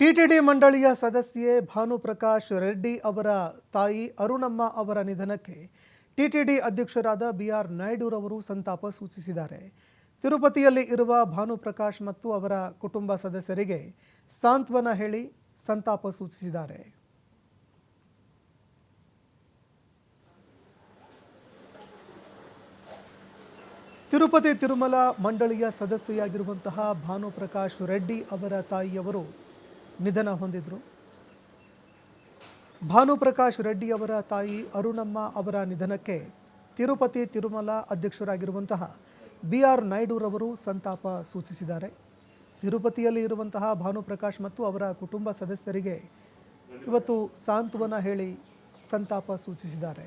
TTD ಮಂಡಳಿಯ ಸದಸ್ಯೆ ಭಾನುಪ್ರಕಾಶ್ ರೆಡ್ಡಿ ಅವರ ತಾಯಿ ಅರುಣಮ್ಮ ಅವರ ನಿಧನಕ್ಕೆ ಟಿಟಿಡಿ ಅಧ್ಯಕ್ಷರಾದ ಬಿಆರ್ ನಾಯ್ಡುರವರು ಸಂತಾಪ ಸೂಚಿಸಿದ್ದಾರೆ. ತಿರುಪತಿಯಲ್ಲಿ ಇರುವ ಭಾನುಪ್ರಕಾಶ್ ಮತ್ತು ಅವರ ಕುಟುಂಬ ಸದಸ್ಯರಿಗೆ ಸಾಂತ್ವನ ಹೇಳಿ ಸಂತಾಪ ಸೂಚಿಸಿದ್ದಾರೆ. ತಿರುಪತಿ ತಿರುಮಲ ಮಂಡಳಿಯ ಸದಸ್ಯೆಯಾಗಿರುವಂತಹ ಭಾನುಪ್ರಕಾಶ್ ರೆಡ್ಡಿ ಅವರ ತಾಯಿಯವರು ನಿಧನ ಹೊಂದಿದ್ರು. ಭಾನುಪ್ರಕಾಶ್ ರೆಡ್ಡಿ ಅವರ ತಾಯಿ ಅರುಣಮ್ಮ ಅವರ ನಿಧನಕ್ಕೆ ತಿರುಪತಿ ತಿರುಮಲ ಅಧ್ಯಕ್ಷರಾಗಿರುವಂತಹ ಬಿ ಆರ್ ನಾಯ್ಡುರವರು ಸಂತಾಪ ಸೂಚಿಸಿದ್ದಾರೆ. ತಿರುಪತಿಯಲ್ಲಿ ಇರುವಂತಹ ಭಾನುಪ್ರಕಾಶ್ ಮತ್ತು ಅವರ ಕುಟುಂಬ ಸದಸ್ಯರಿಗೆ ಇವತ್ತು ಸಾಂತ್ವನ ಹೇಳಿ ಸಂತಾಪ ಸೂಚಿಸಿದ್ದಾರೆ.